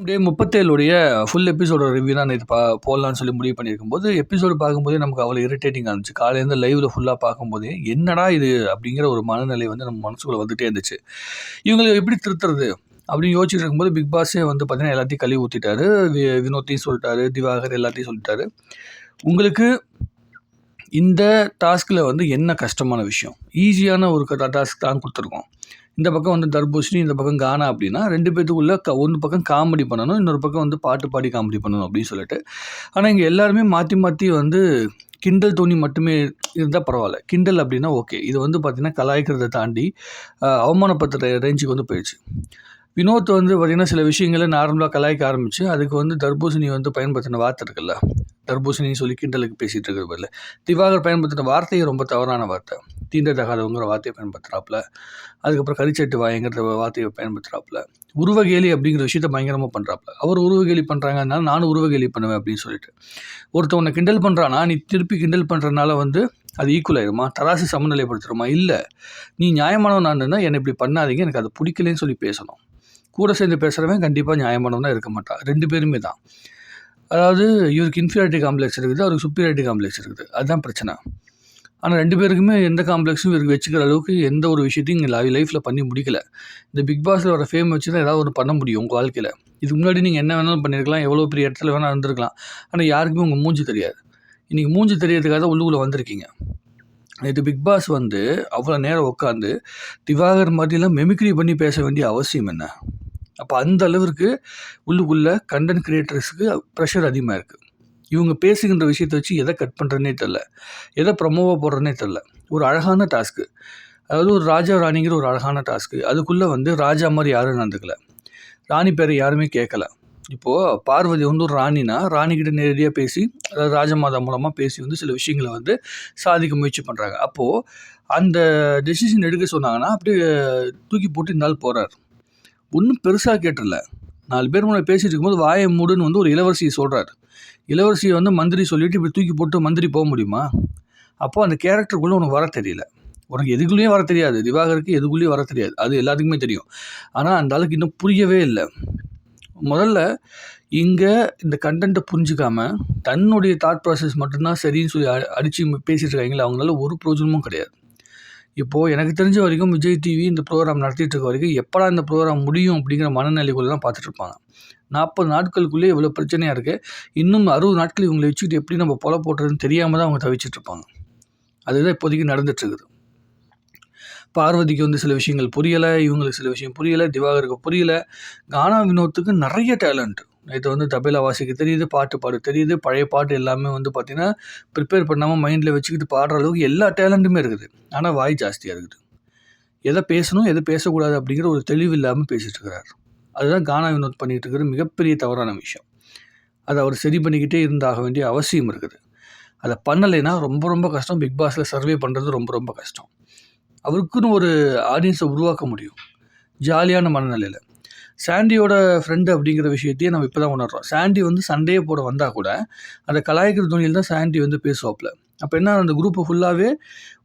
டே முப்பத்தேழுடைய full எபிசோட review தான் இது பா போடலான்னு சொல்லி முடிவு பண்ணியிருக்கும்போது எபிசோடு பார்க்கும்போதே நமக்கு அவ்வளோ இரிட்டேட்டிங் இருந்துச்சு. காலையிலேருந்து லைவில் ஃபுல்லாக பார்க்கும்போதே என்னடா இது அப்படிங்கிற ஒரு மனநிலை வந்து நம்ம மனசுக்குள்ளே வந்துட்டே இருந்துச்சு. இவங்களை எப்படி திருத்துறது அப்படின்னு யோசிச்சுட்டு இருக்கும்போது பிக் பாஸே வந்து பார்த்தீங்கன்னா எல்லாத்தையும் கழுவி ஊற்றிட்டாரு வி- வினோத்தையும் சொல்லிட்டாரு திவாகர் எல்லாத்தையும் சொல்லிட்டாரு. உங்களுக்கு இந்த டாஸ்கில் வந்து என்ன கஷ்டமான விஷயம்? ஈஸியான ஒரு டாஸ்க் தான் கொடுத்துருக்கோம். இந்த பக்கம் வந்து தர்பூசணி இந்த பக்கம் கானா அப்படின்னா ரெண்டு பேத்துக்குள்ள க ஒன்று பக்கம் காமெடி பண்ணணும் இன்னொரு பக்கம் வந்து பாட்டு பாடி காமெடி பண்ணணும் அப்படின்னு சொல்லிட்டு. ஆனால் இங்கே எல்லாருமே மாற்றி மாற்றி வந்து கிண்டல் தோணி மட்டுமே இருந்தால் பரவாயில்ல. கிண்டல் அப்படின்னா ஓகே இது வந்து பார்த்திங்கன்னா கலாய்க்கிறத தாண்டி அவமானப்படுத்துகிற ரேஞ்சுக்கு வந்து போயிடுச்சு. வினோத் வந்து பார்த்திங்கன்னா சில விஷயங்களை நார்மலாக கலாய்க்க ஆரம்பிச்சு அதுக்கு வந்து தர்பூசணி வந்து பயன்படுத்தின வார்த்தை இருக்குல்ல? தர்பூசணின்னு சொல்லி கிண்டலுக்கு பேசிகிட்டு இருக்கிற பதில் திவாகர் பயன்படுத்தின வார்த்தையே ரொம்ப தவறான வார்த்தை. தீண்டத்தகாதவங்கிற வார்த்தையை பயன்படுத்துகிறாப்புல அதுக்கப்புறம் கரிச்சட்டு வாயங்கிற வார்த்தையை பயன்படுத்துகிறாப்புல உருவகேலி அப்படிங்கிற விஷயத்த பயங்கரமாக பண்ணுறாப்புல அவர் உருவகேலி பண்ணுறாங்க அதனால நானும் உருவகேலி பண்ணுவேன் அப்படின்னு சொல்லிட்டு. ஒருத்தவனை கிண்டல் பண்ணுறானா நீ திருப்பி கிண்டல் பண்ணுறதுனால வந்து அது ஈக்குவல் ஆயிருமா? தராசு சமநிலைப்படுத்துகிறோமா இல்லை. நீ நியாயமானவன் நான் என்னை இப்படி பண்ணாதீங்க. எனக்கு அது பிடிக்கலன்னு சொல்லி பேசணும். கூட சேர்ந்து பேசுகிறவன் கண்டிப்பாக நியாயமானவனாக இருக்க மாட்டான். ரெண்டு பேருமே தான். அதாவது இவருக்கு இன்ஃபீரியாரிட்டி காம்ப்ளெக்ஸ் இருக்குது அவருக்கு சுப்பீரியாரிட்டி காம்ப்ளெக்ஸ் இருக்குது. அதுதான் பிரச்சனை. ஆனால் ரெண்டு பேருக்குமே எந்த காம்ப்ளெக்ஸும் இவருக்கு வச்சுக்கிற அளவுக்கு எந்த ஒரு விஷயத்தையும் இங்கே லைஃப்பில் பண்ணி முடிக்கல. இந்த பிக் பாஸில் வர ஃபேம் வச்சு தான் ஏதாவது ஒன்று பண்ண முடியும் உங்கள் வாழ்க்கையில். இதுக்கு முன்னாடி நீங்கள் என்ன வேணாலும் பண்ணியிருக்கலாம் எவ்வளோ பெரிய இடத்துல வேணால் இருந்திருக்கலாம். ஆனால் யாருக்குமே உங்கள் மூஞ்சி தெரியாது. இன்றைக்கி மூஞ்சி தெரியறதுக்காக தான் உள்ளுக்குள்ளே வந்திருக்கீங்க. நேற்று பிக் பாஸ் வந்து அவ்வளோ நேரம் உட்காந்து திவாகர் மாதிரிலாம் மெமிக்ரி பண்ணி பேச வேண்டிய அவசியம் என்ன? அப்போ அந்த அளவிற்கு உள்ளுக்குள்ளே கண்டென்ட் கிரியேட்டர்ஸுக்கு ப்ரெஷர் அதிகமாக இருக்குது இவங்க பேசுகின்ற விஷயத்தை வச்சு எதை கட் பண்ணுறதுனே தெரில எதை ப்ரமோவாக போடுறனே தெரில ஒரு அழகான டாஸ்க்கு அதாவது ஒரு ராஜா ராணிங்கிற ஒரு அழகான டாஸ்க்கு அதுக்குள்ளே வந்து ராஜா மாதிரி யாரும் நடந்துக்கலை. ராணி பேரை யாருமே கேட்கல. இப்போது பார்வதி வந்து ஒரு ராணினா ராணிக்கிட்ட நேரடியாக பேசி அதாவது ராஜமாதா மூலமாக பேசி வந்து சில விஷயங்களை வந்து சாதிக்க முயற்சி பண்ணுறாங்க அப்போது அந்த டெசிஷன் எடுக்க சொன்னாங்கன்னா அப்படியே தூக்கி போட்டு இந்த ஆள் போகிறார் ஒன்றும் பெருசாக கேட்டுறல நாலு பேர் முன்னாடி பேசிட்டு இருக்கும்போது வாயை மூடுன்னு வந்து ஒரு இளவரசியை சொல்கிறார் இளவரசியை வந்து மந்திரி சொல்லிவிட்டு இப்படி தூக்கி போட்டு மந்திரி போக முடியுமா? அப்போ அந்த கேரக்டருக்குள்ளே உனக்கு வர தெரியல. உனக்கு எதுக்குள்ளேயும் வர தெரியாது. திவாகருக்கு எதுக்குள்ளேயும் வர தெரியாது. அது எல்லாத்துக்குமே தெரியும். ஆனால் அந்த அளவுக்கு இன்னும் புரியவே இல்லை. முதல்ல இங்கே இந்த கண்டென்ட்டை புரிஞ்சுக்காமல் தன்னுடைய தாட் ப்ராசஸ் மட்டும்தான் சரின்னு சொல்லி அடித்து அடிச்சு இருக்காங்களே அவங்களால ஒரு ப்ரோஜனமும் கிடையாது. இப்போது எனக்கு தெரிஞ்ச வரைக்கும் விஜய் டிவி இந்த ப்ரோக்ராம் நடத்திட்டு இருக்க வரைக்கும் எப்படா இந்த ப்ரோக்ராம் முடியும் அப்படிங்கிற மனநிலைக்குள்ள தான் பார்த்துட்ருப்பாங்க நாற்பது நாட்களுக்குள்ளே இவ்வளோ பிரச்சனையாக இருக்குது இன்னும் அறுபது நாட்கள் இவங்களை வச்சுக்கிட்டு எப்படி நம்ம பொல போட்டுறதுன்னு தெரியாமல் தான் அவங்க தவிச்சிட்டு இருப்பாங்க. அதுதான் இப்போதைக்கு நடந்துட்டுருக்குது பார்வதிக்கு வந்து சில விஷயங்கள் புரியலை இவங்களுக்கு சில விஷயம் புரியலை திவாகருக்கு புரியலை. கானா வினோத்துக்கு நிறைய டேலண்ட் நேற்று வந்து தபேலா வாசிக்க தெரியுது பாட்டு பாட தெரியுது. பழைய பாட்டு எல்லாமே வந்து பார்த்திங்கன்னா ப்ரிப்பேர் பண்ணாமல் மைண்டில் வச்சுக்கிட்டு பாடுற அளவுக்கு எல்லா டேலண்ட்டுமே இருக்குது. ஆனால் வாய் ஜாஸ்தியாக இருக்குது. எதை பேசணும் எதை பேசக்கூடாது அப்படிங்கிற ஒரு தெளிவு இல்லாமல் பேசிகிட்டு இருக்கிறார். அதுதான் கானா வினோத் பண்ணிகிட்டு இருக்கிற மிகப்பெரிய தவறான விஷயம். அதை அவர் சரி பண்ணிக்கிட்டே இருந்தாக வேண்டிய அவசியம் இருக்குது. அதை பண்ணலைன்னா ரொம்ப ரொம்ப கஷ்டம். பிக் பாஸில் சர்வே பண்ணுறது ரொம்ப ரொம்ப கஷ்டம். அவருக்குன்னு ஒரு ஆடியன்ஸை உருவாக்க முடியும். ஜாலியான மனநிலையில். சாண்டியோட ஃப்ரெண்டு அப்படிங்கிற விஷயத்தையே நம்ம இப்போ தான் உணர்றோம். சாண்டி வந்து சண்டையே போட வந்தால் கூட அந்த கலாய்க்கிற துணியில் தான் சாண்டி வந்து பேசுவாப்புல அப்போ என்ன அந்த குரூப்பு ஃபுல்லாகவே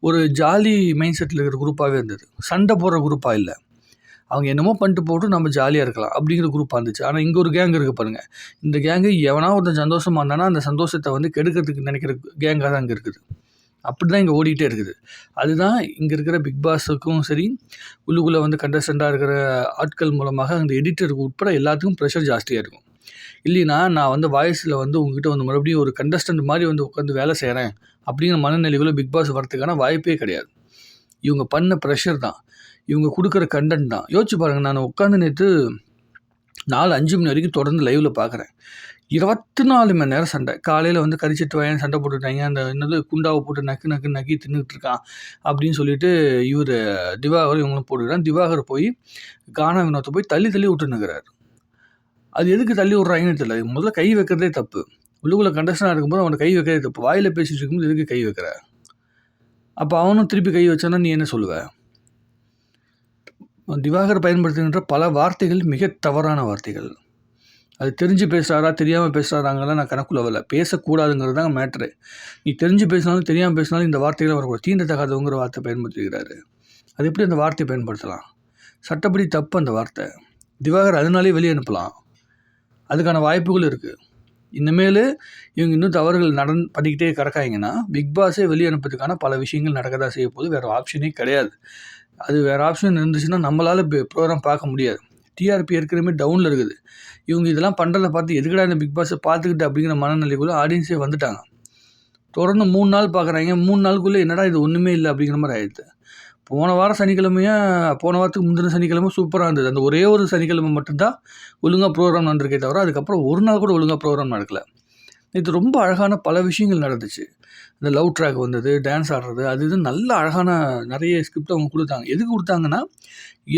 ஒரு ஜாலி மைண்ட் செட்டில் இருக்கிற குரூப்பாகவே இருந்தது. சண்டை போடுற குரூப்பாக இல்லை. அவங்க என்னமோ பண்ணிட்டு போட்டு நம்ம ஜாலியாக இருக்கலாம் அப்படிங்கிற குரூப்பாக இருந்துச்சு. ஆனால் இங்கே ஒரு கேங் இருக்குது பாருங்கள் இந்த கேங்கு எவனா ஒருத்தன் சந்தோஷமாக இருந்தானா அந்த சந்தோஷத்தை வந்து கெடுக்கிறதுக்கு நினைக்கிற கேங்காக தான் அங்கே இருக்குது. அப்படி தான் இங்கே ஓடிக்கிட்டே இருக்குது. அதுதான் இங்கே இருக்கிற பிக் பாஸுக்கும் சரி உள்ளுக்குள்ளே வந்து கண்டஸ்டண்ட்டாக இருக்கிற ஆட்கள் மூலமாக அந்த எடிட்டருக்கு உட்பட எல்லாத்துக்கும் ப்ரெஷர் ஜாஸ்தியாக இருக்கும். இல்லைனா நான் வந்து வாய்ஸில் வந்து உங்ககிட்ட வந்து மறுபடியும் ஒரு கண்டஸ்டன்ட் மாதிரி வந்து உட்காந்து வேலை செய்கிறேன் அப்படிங்கிற மனநிலைக்குள்ளே பிக் பாஸ் வரதுக்கான வாய்ப்பே கிடையாது. இவங்க பண்ண ப்ரெஷர் தான். இவங்க கொடுக்குற கண்டென்ட் தான். யோசிச்சு பாருங்கள் நான் உட்காந்து நேற்று நாலு அஞ்சு மணி வரைக்கும் தொடர்ந்து லைவில் பார்க்குறேன் இருபத்தி நாலு மணி நேரம் சண்டை. காலையில் வந்து கரிச்சிட்டு வயன் சண்டை போட்டுட்டாங்க. அந்த என்னது குண்டாவை போட்டு நக்கு நக்கு நக்கி தின்னுட்டு இருக்கான் அப்படின்னு சொல்லிட்டு இவர் திவாகர் இவங்களும் போட்டுக்கிறான் திவாகர் போய் கானா வினோத்தை போய் தள்ளி தள்ளி விட்டுனுக்கிறார் அது எதுக்கு தள்ளி விட்றாங்கன்னு தெரியல. முதல்ல கை வைக்கிறதே தப்பு. உள்ளுக்குள்ளே கண்டஸ்டனாக இருக்கும்போது அவனை கை வைக்கிறதே தப்பு. வாயில் பேசிட்டு இருக்கும்போது எதுக்கு கை வைக்கிற? அப்போ அவனும் திருப்பி கை வச்சானா நீ என்ன சொல்லுவ? திவாகர் பயன்படுத்துகின்ற பல வார்த்தைகள் மிக தவறான வார்த்தைகள். அது தெரிஞ்சு பேசுகிறாரா தெரியாமல் பேசுகிறாராங்கலாம் நான் கணக்குள்ள வரல. பேசக்கூடாதுங்கிறது தான் மேட்ரு. நீ தெரிஞ்சு பேசினாலும் தெரியாமல் பேசினாலும் இந்த வார்த்தைகளை வரக்கூடாது. தீண்டத்தகாதவங்கிற வார்த்தை பயன்படுத்திக்கிறாரு. அது எப்படி அந்த வார்த்தையை பயன்படுத்தலாம்? சட்டப்படி தப்பு அந்த வார்த்தை. திவாகர் அதனாலே வெளியே அனுப்பலாம். அதுக்கான வாய்ப்புகள் இருக்குது இனிமேல் இவங்க இன்னும் தவறுகள் நடந் பண்ணிக்கிட்டே கறக்காங்கன்னா பிக் பாஸே வெளியே அனுப்புறதுக்கான பல விஷயங்கள் நடக்க தான் செய்ய போகுது வேறு ஆப்ஷனே கிடையாது. அது வேறு ஆப்ஷன் இருந்துச்சுன்னா நம்மளால் ப்ரோக்ராம் பார்க்க முடியாது. டிஆர்பி ஏற்கனவே டவுனில் இருக்குது. இவங்க இதெல்லாம் பண்ணுறத பார்த்து எதுக்கடா இந்த பிக் பாஸை பார்த்துக்கிட்டு அப்படிங்கிற மனநிலைக்குள்ளே ஆடியன்ஸே வந்துட்டாங்க. தொடர்ந்து மூணு நாள் பார்க்குறாங்க. மூணு நாளுக்குள்ளே என்னடா இது ஒன்றுமே இல்லை அப்படிங்கிற மாதிரி ஆயிடுது. போன வாரம் சனிக்கிழமையாக போன வாரத்துக்கு முந்தின சனிக்கிழமை சூப்பராக இருந்தது. அந்த ஒரே ஒரு சனிக்கிழமை மட்டும்தான் ஒழுங்காக ப்ரோக்ராம் நடந்திருக்கே தவிர அதுக்கப்புறம் ஒரு நாள் கூட ஒழுங்காக ப்ரோக்ராம் நடக்கலை. இது ரொம்ப அழகான பல விஷயங்கள் நடந்துச்சு. இந்த லவ் ட்ராக் வந்தது டான்ஸ் ஆடுறது அது இது நல்ல அழகான நிறைய ஸ்கிரிப்ட் அவங்க கொடுத்தாங்க. எதுக்கு கொடுத்தாங்கன்னா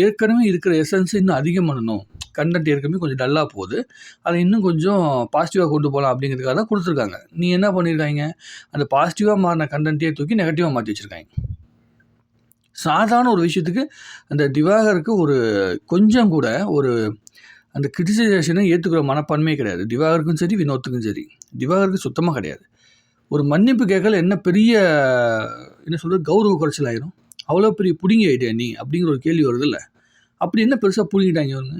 ஏற்கனவே இருக்கிற எசன்ஸ் இன்னும் அதிகம் பண்ணணும். கண்டென்ட் ஏற்கனவே கொஞ்சம் டல்லாக போகுது. அதை இன்னும் கொஞ்சம் பாசிட்டிவாக கொண்டு போகலாம் அப்படிங்கிறதுக்காக தான் கொடுத்துருக்காங்க. நீ என்ன பண்ணியிருக்காங்க? அந்த பாசிட்டிவாக மாறின கண்டென்ட்டே தூக்கி நெகட்டிவாக மாற்றி வச்சுருக்காங்க. சாதாரண ஒரு விஷயத்துக்கு அந்த திவாகருக்கு ஒரு கொஞ்சம் கூட ஒரு அந்த கிரிட்டிசைசேஷனை ஏற்றுக்கிற மனப்பான்மையே கிடையாது. திவாகருக்கும் சரி வினோத்துக்கும் சரி. திவாகருக்கு சுத்தமாக கிடையாது. ஒரு மன்னிப்பு கேட்கல என்ன பெரிய என்ன சொல்கிறது கௌரவ குறைச்சல் ஆயிரும். அவ்வளோ பெரிய புடுங்கி ஆகிட்டே நீ? அப்படிங்கிற ஒரு கேள்வி வருது இல்லை. அப்படி என்ன பெருசாக புடுங்கிட்டாங்க இவங்க?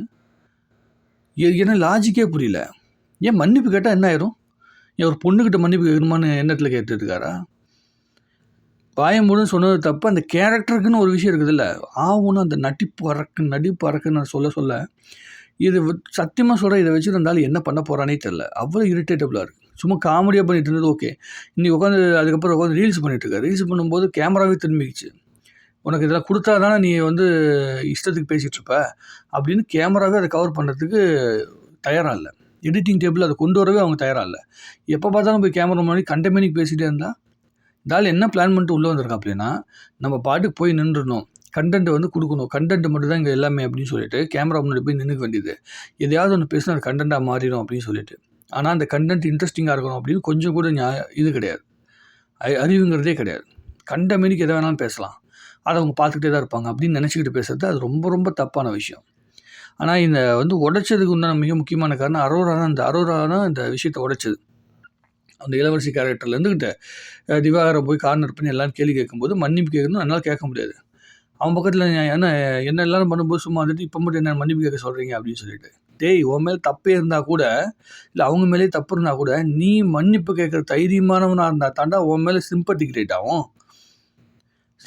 ஏன்னா லாஜிக்கே புரியல. ஏன் மன்னிப்பு கேட்டால் என்ன ஆயிரும்? ஏன் ஒரு பொண்ணுக்கிட்ட மன்னிப்பு கேட்கணுமான்னு எண்ணத்தில் கேட்டுருக்காரா இருக்காரா? பாயமுடன் சொன்னது தப்பு. அந்த கேரக்டருக்குன்னு ஒரு விஷயம் இருக்குதுல்ல ஆவுன்னு அந்த நடிப்பு அறக்கு நடிப்பு அறக்குன்னு நான் சொல்ல சொல்ல இது சத்தியமாக சொல்கிற இதை வச்சுருந்தாலும் என்ன பண்ண போகிறானே தெரில அவ்வளோ இரிட்டேட்டபுளாக இருக்குது சும்மா காமெடியாக பண்ணிட்டு இருந்தது ஓகே இன்றைக்கி உட்காந்து அதுக்கப்புறம் உட்காந்து ரீல்ஸ் பண்ணிட்டு ரீல்ஸ் பண்ணும்போது கேமராவே திரும்பிக்கிச்சு உனக்கு இதெல்லாம் கொடுத்தா தானே நீ வந்து இஷ்டத்துக்கு பேசிகிட்ருப்ப அப்படின்னு கேமராவே அதை கவர் பண்ணுறதுக்கு தயாராக இல்லை. எடிட்டிங் டேபிள் அதை கொண்டு வரவே அவங்க தயாராக இல்லை. எப்போ பார்த்தாலும் போய் கேமரா முன்னாடி கண்டமேனிக்கு பேசிகிட்டே இருந்தால் இதால் என்ன பிளான் பண்ணிட்டு உள்ளே வந்திருக்கா அப்படின்னா நம்ம பாட்டுக்கு போய் நின்றுடணும். கண்டென்ட் வந்து கொடுக்கணும். கண்டென்ட் மட்டும் தான் இங்கே எல்லாமே அப்படின்னு சொல்லிட்டு கேமரா முன்னாடி போய் நின்றுக்க வேண்டியது. எதையாவது ஒன்று பேசினா அது கண்டென்ட்டாக மாறிடும் அப்படின்னு சொல்லிட்டு. ஆனால் அந்த கண்டென்ட் இன்ட்ரெஸ்டிங்காக இருக்கணும் அப்படின்னு கொஞ்சம் கூட நியாய இது கிடையாது. அ- அறிவுங்கிறதே கிடையாது. கண்ட மீனுக்கு எதை வேணாலும் பேசலாம். அதை அவங்க பார்த்துக்கிட்டே தான் இருப்பாங்க அப்படின்னு நினச்சிக்கிட்டு பேசுறது அது ரொம்ப ரொம்ப தப்பான விஷயம். ஆனால் இந்த வந்து உடைச்சதுக்கு உண்டான மிக முக்கியமான காரணம் அரோரா தான் இந்த அரோரா தான் இந்த விஷயத்தை உடைச்சது. அந்த இளவரசி கேரக்டர்லேருந்து கிட்ட திவாகரம் போய் கார்னர் பண்ணி எல்லாரும் கேள்வி கேட்கும்போது மன்னிப்பு கேட்கணும் என்னால் கேட்க முடியாது. அவன் பக்கத்தில் என்ன என்ன எல்லாரும் பண்ணும்போது சும்மா வந்துட்டு இப்போ மட்டும் என்ன மன்னிப்பு கேட்க சொல்கிறீங்க அப்படின்னு சொல்லிட்டு. டேய் உன் மேலே தப்பே இருந்தால் கூட இல்லை அவங்க மேலே தப்பு இருந்தால் கூட நீ மன்னிப்பு கேட்குற தைரியமானவனாக இருந்தால் தாண்டா உன் மேலே சிம்பத்தி கிரியேட் ஆகும்.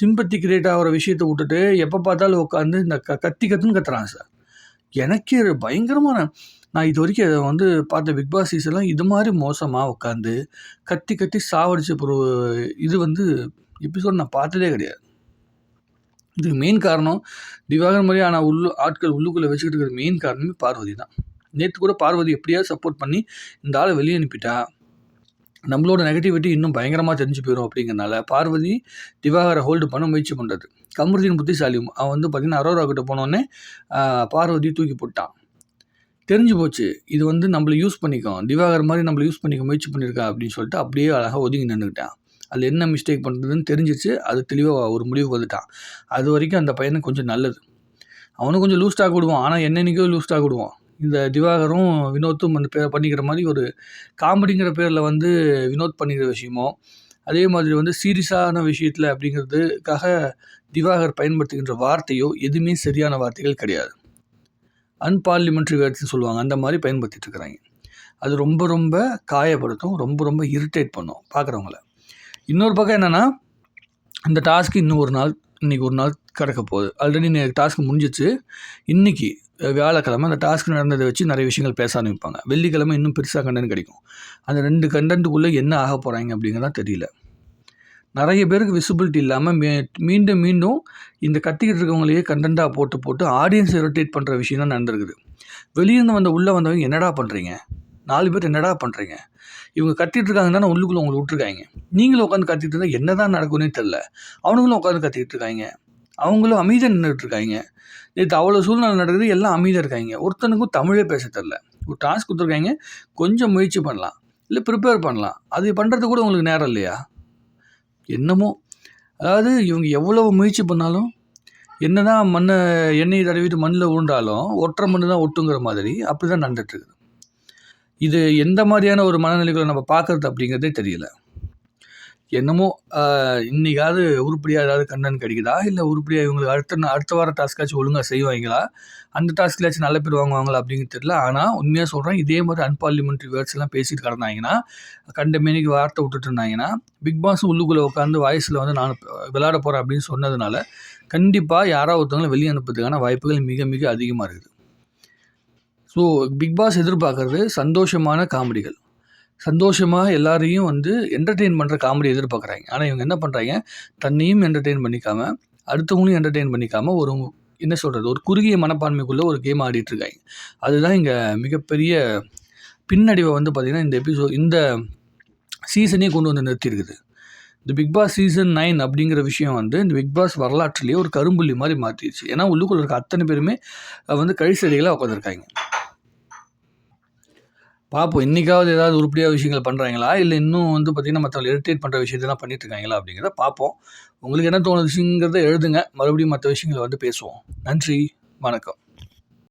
சிம்பத்தி கிரியேட் ஆகிற விஷயத்தை விட்டுட்டு எப்போ பார்த்தாலும் உட்காந்து இந்த க கத்தி கத்துன்னு கத்துறான் சார் எனக்கே பயங்கரமான நான் இது வரைக்கும் அதை வந்து பார்த்த பிக் பாஸ் சீசன்லாம் இது மாதிரி மோசமாக உட்காந்து கத்தி கத்தி சாவடிச்ச ஒரு இது வந்து எபிசோட் நான் பார்த்ததே கிடையாது. இதுக்கு மெயின் காரணம் திவாகர் மாதிரியான ஆனால் உள்ளு ஆட்கள் உள்ளுக்குள்ளே வச்சுக்கிட்டு இருக்கிற மெயின் காரணமே பார்வதி தான். நேற்று கூட பார்வதி எப்படியாவது சப்போர்ட் பண்ணி இந்த ஆளை வெளியே அனுப்பிட்டா நம்மளோட நெகட்டிவிட்டி இன்னும் பயங்கரமாக தெரிஞ்சு போயிடும் அப்படிங்கிறனால பார்வதி திவாகரை ஹோல்டு பண்ண முயற்சி பண்ணுறது கமருதீன் புத்திசாலி அவன் வந்து பார்த்திங்கன்னா அரோரா கிட்ட போனோடனே பார்வதி தூக்கி போட்டான். தெரிஞ்சு போச்சு இது வந்து நம்மளை யூஸ் பண்ணிக்கும். திவாகர் மாதிரி நம்மளை யூஸ் பண்ணிக்க முயற்சி பண்ணியிருக்கா அப்படின்னு சொல்லிட்டு அப்படியே அழகாக ஒதுங்கி நின்றுக்கிட்டான் அதில் என்ன மிஸ்டேக் பண்ணுறதுன்னு தெரிஞ்சிச்சு. அது தெளிவாக ஒரு முடிவுக்கு வந்துட்டான். அது வரைக்கும் அந்த பையனுக்கு கொஞ்சம் நல்லது. அவனும் கொஞ்சம் லூஸ்டாக விடுவான். ஆனால் என்னென்னைக்கோ லூஸ்டாக விடுவான். இந்த திவாகரும் வினோத்தும் அந்த பேர் பண்ணிக்கிற மாதிரி ஒரு காமெடிங்கிற பேரில் வந்து வினோத் பண்ணிக்கிற விஷயமோ அதே மாதிரி வந்து சீரியஸான விஷயத்தில் அப்படிங்கிறதுக்காக திவாகர் பயன்படுத்துகின்ற வார்த்தையோ எதுவுமே சரியான வார்த்தைகள் கிடையாது. அன்பார்லிமெண்ட்ரி வேர்ட்ஸ்னு சொல்லுவாங்க. அந்த மாதிரி பயன்படுத்திட்டு இருக்கிறாங்க. அது ரொம்ப ரொம்ப காயப்படுத்தும். ரொம்ப ரொம்ப இரிட்டேட் பண்ணும். பார்க்குறவங்கள இன்னொரு பக்கம் என்னென்னா இந்த டாஸ்க்கு இன்னும் ஒரு நாள் இன்றைக்கி ஒரு நாள் கிடக்க போகுது. ஆல்ரெடி டாஸ்க் முடிஞ்சிச்சு. இன்றைக்கி வியாழக்கிழமை அந்த டாஸ்க் நடந்ததை வச்சு நிறைய விஷயங்கள் பேச ஆரம்பிப்பாங்க. வெள்ளிக்கிழமை இன்னும் பெருசாக கண்டென்ட் கிடைக்கும். அந்த ரெண்டு கண்டென்ட்டுக்குள்ளே என்ன ஆக போகிறாங்க அப்படிங்கிறதா தெரியல. நிறைய பேருக்கு விசிபிலிட்டி இல்லாமல் மீ மீண்டும் மீண்டும் இந்த கத்திக்கிட்டு இருக்கவங்களையே கண்டென்ட்டாக போட்டு போட்டு ஆடியன்ஸ் ரொட்டேட் பண்ணுற விஷயம் தான் நடந்திருக்குது. வெளியிருந்து வந்த உள்ளே வந்தவங்க என்னடா பண்ணுறீங்க நாலு பேர் என்னடா பண்ணுறீங்க இவங்க கத்திட்டு இருக்காங்க தானே உள்ளுக்குள்ளே உங்களை விட்ருக்காங்க நீங்களும் உட்காந்து கத்திட்டு இருந்தால் என்ன தான் நடக்கும்னே தெரில அவனுங்களும் உட்காந்து கத்திக்கிட்டு இருக்காங்க. அவங்களும் அமைதியாக நின்றுட்டு இருக்காங்க. நேற்று அவ்வளோ சூழ்நிலை நடக்குது எல்லாம் அமைதியாக இருக்காங்க. ஒருத்தனுக்கும் தமிழே பேச தெரில ஒரு டாஸ்க் கொடுத்துருக்காங்க கொஞ்சம் முயற்சி பண்ணலாம். இல்லை ப்ரிப்பேர் பண்ணலாம். அது பண்ணுறது கூட உங்களுக்கு நேரம் இல்லையா? என்னமோ. அதாவது இவங்க எவ்வளவு முயற்சி பண்ணாலும் என்னதான் மண்ணை எண்ணெய் தடவிட்டு மண்ணில் உண்டாலும் ஒற்றை மண்ணு தான் ஒட்டுங்கிற மாதிரி அப்படி தான் நடந்துட்டுருக்குது இது எந்த மாதிரியான ஒரு மனநிலைகளை நம்ம பார்க்குறது அப்படிங்கிறதே தெரியல. என்னமோ இன்றைக்காவது இன்னைக்காவது உருப்படியாக ஏதாவது கண்டன் கிடைக்குதா? இல்லை உருப்படியாக இவங்களுக்கு அடுத்த அடுத்த வார டாஸ்க்காச்சும் ஒழுங்காக செய்வாங்களா? அந்த டாஸ்க்லாச்சும் நல்ல பேர் வாங்குவாங்களா அப்படின்னு தெரியல. ஆனால் உண்மையாக சொல்கிறேன் இதே மாதிரி அன்பார்லிமெண்ட்ரி வேர்ட்ஸ் எல்லாம் பேசிட்டு கிடந்தாங்கன்னா கண்ட மேனிக்கு வார்த்தை விட்டுட்டு இருந்தாங்கன்னா பிக் பாஸ் உள்ளுக்குள்ளே உட்காந்து வாய்ஸில் வந்து நான் விளையாட போகிறேன் அப்படின்னு சொன்னதுனால கண்டிப்பாக யாராவது ஒருத்தவங்களை வெளியே அனுப்புறதுக்கான வாய்ப்புகள் மிக மிக அதிகமாக இருக்குது. ஸோ பிக் பாஸ் எதிர்பார்க்குறது சந்தோஷமான காமெடிகள். சந்தோஷமாக எல்லாரையும் வந்து என்டர்டெயின் பண்ணுற காமெடி எதிர்பார்க்குறாங்க. ஆனால் இவங்க என்ன பண்ணுறாங்க தன்னையும் என்டர்டெயின் பண்ணிக்காமல் அடுத்தவங்களையும் என்டர்டெயின் பண்ணிக்காமல் ஒரு என்ன சொல்கிறது ஒரு குறுகிய மனப்பான்மைக்குள்ளே ஒரு கேம் ஆடிட்டுருக்காங்க அதுதான் இங்கே மிகப்பெரிய பின்னடைவை வந்து பார்த்திங்கன்னா இந்த எபிசோட் இந்த சீசனே கொண்டு வந்து நிறுத்தியிருக்குது. இந்த பிக் பாஸ் சீசன் நைன் அப்படிங்கிற விஷயம் வந்து இந்த பிக் பாஸ் வரலாற்றுலேயே ஒரு கரும்புள்ளி மாதிரி மாற்றிடுச்சு ஏன்னா உள்ளுக்குள்ள இருக்க அத்தனை பேருமே வந்து கழிச்சடிகளாக உட்காந்துருக்காங்க பார்ப்போம் இன்றைக்காவது ஏதாவது உருப்படியாக விஷயங்கள் பண்ணுறாங்களா இல்லை இன்னும் வந்து பார்த்திங்கன்னா மற்றவங்க இரிட்டேட் பண்ணுற விஷயத்தெல்லாம் பண்ணிட்டுருக்காங்களா அப்படிங்கிறத பார்ப்போம் உங்களுக்கு என்ன தோணுச்சுங்கிறத எழுதுங்க. மறுபடியும் மற்ற விஷயங்களை வந்து பேசுவோம். நன்றி. வணக்கம்.